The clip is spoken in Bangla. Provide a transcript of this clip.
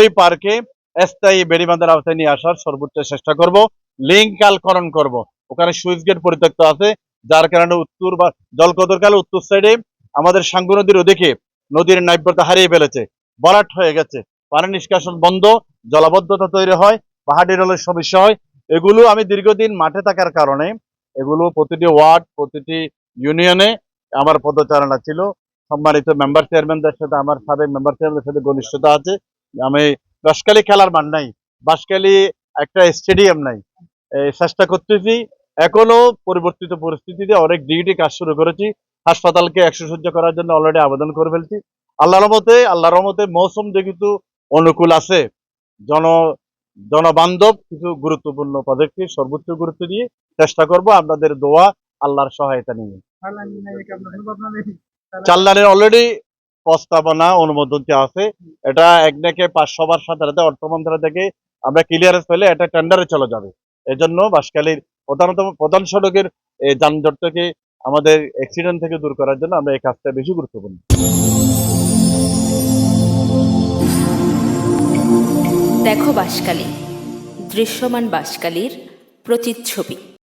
ওই পার্কে স্থায়ী বেড়িবাঁধের আওতায় নিয়ে আসার সর্বোচ্চ চেষ্টা করব। লিঙ্ক কালকরণ করব। ওখানে সুইচ গেট পরিত্যক্ত আছে, যার কারণে উত্তর বা জলকদরকাল উত্তর সাইডে আমাদের সাঙ্গু নদীর ওদিকে নদীর নাব্যতা হারিয়ে ফেলেছে বরাট হয়ে গেছে। পানি নিষ্কাশন বন্ধ, জলাবদ্ধতা তৈরি হয়, পাহাড়ি রোলের সমস্যা হয়। এগুলো আমি দীর্ঘদিন মাঠে থাকার কারণে, এগুলো প্রতিটি ওয়ার্ড, প্রতিটি ইউনিয়নে আমার পদচারণা ছিল। সম্মানিত মেম্বার চেয়ারম্যানদের সাথে, আমার সাবেক মেম্বার চেয়ারম্যানদের সাথে ঘনিষ্ঠতা আছে। আমি বাসকালী খেলার মাঠ নাই। বাসকালী একটা স্টেডিয়াম নাই। চেষ্টা করতেছি এখনও পরিবর্তিত পরিস্থিতিতে অনেক ডিউটি কাজ শুরু করেছি। হাসপাতালকে একশো সহ্য করার জন্য অলরেডি আবেদন করে ফেলছি। আল্লাহর রহমতে আল্লাহর রহমতে মৌসুম যেহেতু অনুকূল আছে জন জনবান্ধব কিছু গুরুত্বপূর্ণ পদক্ষেপ সর্বোচ্চ গুরুত্ব দিয়ে চেষ্টা করব আপনাদের দোয়া আল্লাহর সহায়তা নিয়ে। চার লাইনের অলরেডি প্রস্তাবনা অনুমোদন আছে। এটা একনাকে পাঁচ সবার সাথে অর্থ মন্ত্রণালয় থেকে আমরা ক্লিয়ারেন্স পেলে এটা টেন্ডারে চলে যাবে। এজন্য বাসকালীর প্রধানত প্রধান সড়কের এই যানজট থেকে আমাদের অ্যাক্সিডেন্ট থেকে দূর করার জন্য আমরা এই কাজটা বেশি গুরুত্বপূর্ণ। দেখো বাসকালী দৃশ্যমান বাসকালীর প্রতিচ্ছবি।